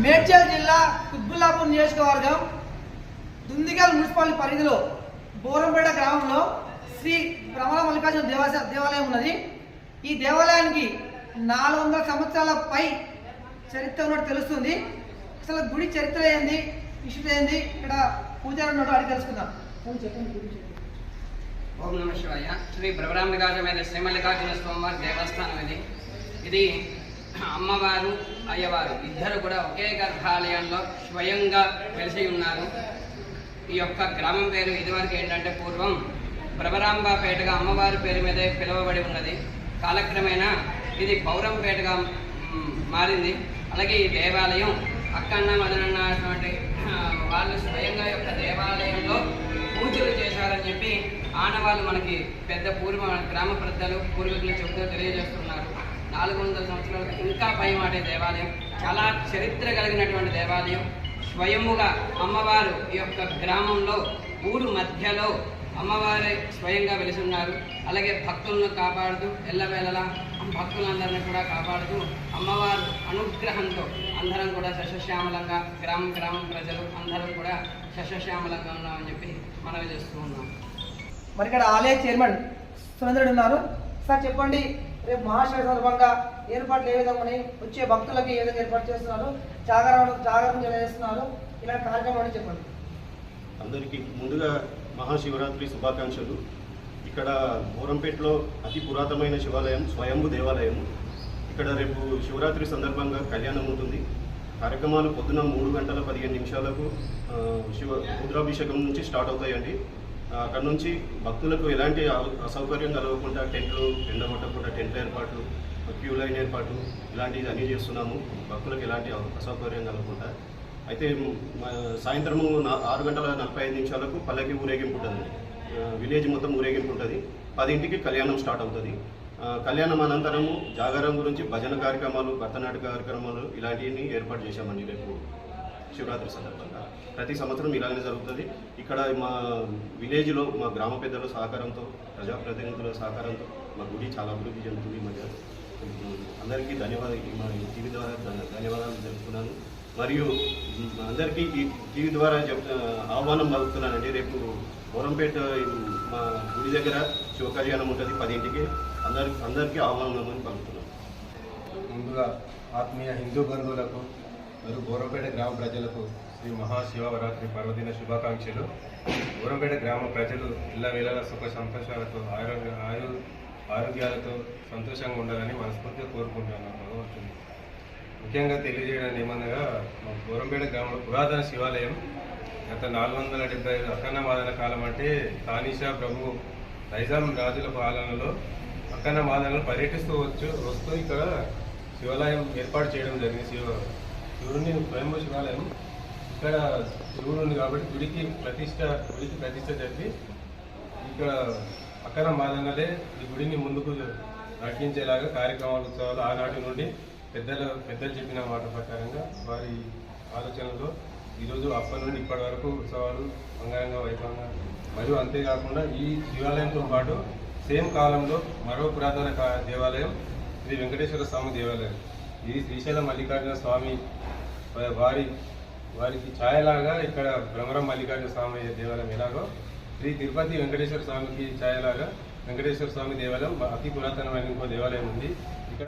మేడ్చల్ జిల్లా కుత్బుల్లాపూర్ నియోజకవర్గం దుందిగల్ మున్సిపాలిటీ పరిధిలో బోరంపేట గ్రామంలో శ్రీ భ్రమల మల్లికార్జున దేవాస దేవాలయం ఉన్నది. ఈ దేవాలయానికి నాలుగు వందల సంవత్సరాల పై చరిత్ర ఉన్నట్టు తెలుస్తుంది. అసలు గుడి చరిత్ర ఏంది? విషయం ఏంది? ఇక్కడ పూజారి ఉన్నాడు అడిగి తెలుసుకుందాం. ఓం నమ శివాయ. శ్రీ భ్రమరాంబికాజమైన శ్రీ మల్లికార్జున స్వామివారి దేవస్థానం ఇది. ఇది అమ్మవారు అయ్యవారు ఇద్దరు కూడా ఒకే గర్భాలయంలో స్వయంగా వెలిసి ఉన్నారు. ఈ యొక్క గ్రామం పేరు ఇదివరకు ఏంటంటే పూర్వం భ్రమరాంబపేటగా అమ్మవారి పేరు మీదే పిలువబడి ఉన్నది. కాలక్రమేణా ఇది పౌరంపేటగా మారింది. అలాగే ఈ దేవాలయం అక్కన్న మదనన్న అటువంటి వాళ్ళు స్వయంగా యొక్క దేవాలయంలో పూజలు చేశారని చెప్పి ఆనవాళ్ళు మనకి పెద్ద పూర్వ గ్రామ పెద్దలు పూర్వీకులు చెబుతూ తెలియజేస్తున్నారు. నాలుగు వందల సంవత్సరాలు ఇంకా పై దేవాలయం. చాలా చరిత్ర కలిగినటువంటి దేవాలయం. స్వయముగా అమ్మవారు ఈ యొక్క గ్రామంలో ఊరు మధ్యలో అమ్మవారే స్వయంగా వెలుసున్నారు. అలాగే భక్తులను కాపాడుతూ ఎల్లవేళలా భక్తులందరినీ కూడా కాపాడుతూ అమ్మవారు అనుగ్రహంతో అందరం కూడా సస్యశ్యామలంగా గ్రామం గ్రామం ప్రజలు అందరం కూడా సస్యశ్యామలంగా ఉన్నామని చెప్పి మనవి చేస్తూ ఉన్నాం. మరి ఇక్కడ ఆలయ చైర్మన్ సురేంద్రుడు ఉన్నారు. సార్ చెప్పండి. రేపు మహాశివ సందర్భంగా ఏర్పాట్లు ఏ విధంగా ఉన్నాయి? వచ్చే భక్తులకి ఏ విధంగా ఏర్పాటు చేస్తున్నారు? జాగరణ జాగరణ చేస్తున్నారు? ఇలాంటి కార్యక్రమాలు చెప్పండి. అందరికీ ముందుగా మహాశివరాత్రి శుభాకాంక్షలు. ఇక్కడ బోరంపేటలో అతి పురాతనమైన శివాలయం స్వయంభు దేవాలయం ఇక్కడ రేపు శివరాత్రి సందర్భంగా కళ్యాణం ఉంటుంది. కార్యక్రమాలు పొద్దున మూడు గంటల పదిహేను నిమిషాలకు శివ రుద్రాభిషేకం నుంచి స్టార్ట్ అవుతాయండి. అక్కడ నుంచి భక్తులకు ఎలాంటి అసౌకర్యం కలగకుండా టెంట్లు ఎండగొట్టకుండా టెంట్ల ఏర్పాట్లు క్యూ లైన్ ఏర్పాటు ఇలాంటివి అన్నీ చేస్తున్నాము. భక్తులకు ఎలాంటి అసౌకర్యం కలగకుండా. అయితే సాయంత్రము ఆరు గంటల నలభై ఐదు నిమిషాలకు పల్లకి ఊరేగింపు ఉంటుంది. విలేజ్ మొత్తం ఊరేగింపు ఉంటుంది. పదింటికి కళ్యాణం స్టార్ట్ అవుతుంది. కళ్యాణం అనంతరము జాగారం గురించి భజన కార్యక్రమాలు భరతనాట్య కార్యక్రమాలు ఇలాంటివి ఏర్పాటు చేశామండి రేపు. శివరాత్రి సందర్భంగా. ప్రతి సంవత్సరం ఇలానే జరుగుతుంది. ఇక్కడ మా విలేజ్లో మా గ్రామ పెద్దల సహకారంతో ప్రజాప్రతినిధుల సహకారంతో మా గుడి చాలా అభివృద్ధి చెందుతుంది మధ్య. అందరికీ ధన్యవాదాలు. మా టీవీ ద్వారా ధన్యవాదాలు తెలుపుతున్నాను. మరియు అందరికీ ఈ టీవీ ద్వారా చెప్ ఆహ్వానం పలుకుతున్నానండి. రేపు గౌరంపేట మా గుడి దగ్గర శివ కళ్యాణం ఉంటుంది పదింటికి. అందరి అందరికీ ఆహ్వానం అని పలుకుతున్నాను. ముందుగా ఆత్మీయ హిందూ బంధువులకు మరియు గోరంపేట గ్రామ ప్రజలకు శ్రీ మహాశివరాత్రి పర్వదిన శుభాకాంక్షలు. గోరంపేట గ్రామ ప్రజలు ఇళ్ళ వేళల సుఖ సంతోషాలతో ఆరోగ్య ఆయు ఆరోగ్యాలతో సంతోషంగా ఉండాలని మనస్ఫూర్తిగా కోరుకుంటున్నాను భగవంతుని. ముఖ్యంగా తెలియజేయడం ఏమనగా మా గోరంపేట గ్రామంలో పురాతన శివాలయం గత నాలుగు వందల డెబ్బై ఐదు అఖండ మాదన కాలం అంటే తానీషా ప్రభు నైజాం రాజుల పాలనలో అఖండ మాదనలు పర్యటిస్తూ వచ్చు వస్తూ ఇక్కడ శివాలయం ఏర్పాటు చేయడం జరిగింది. శివ శివుడిని స్వయంభూ శివాలయం ఇక్కడ శివుడు ఉంది కాబట్టి గుడికి ప్రతిష్ట గుడికి ప్రతిష్ట జరిపి ఇక్కడ అక్కన మాదనలే ఈ గుడిని ముందుకు నడిపించేలాగా కార్యక్రమాలు ఉత్సవాలు ఆనాటి నుండి పెద్దలు పెద్దలు చెప్పిన మాట ప్రకారంగా వారి ఆలోచనలో ఈరోజు అప్పటి నుండి ఇప్పటి వరకు ఉత్సవాలు అంగరంగ వైభవంగా మరియు అంతేకాకుండా ఈ దేవాలయంతో పాటు సేమ్ కాలంలో మరో పురాతన కా- దేవాలయం ఇది వెంకటేశ్వర స్వామి దేవాలయం. ఇది శ్రీశైలం మల్లికార్జున స్వామి వారి వారికి ఛాయలాగా ఇక్కడ భ్రమరం మల్లికార్జున స్వామి దేవాలయం ఎలాగో శ్రీ తిరుపతి వెంకటేశ్వర స్వామికి ఛాయలాగా వెంకటేశ్వర స్వామి దేవాలయం అతి పురాతనమైన ఇంకో దేవాలయం ఉంది. ఇక్కడ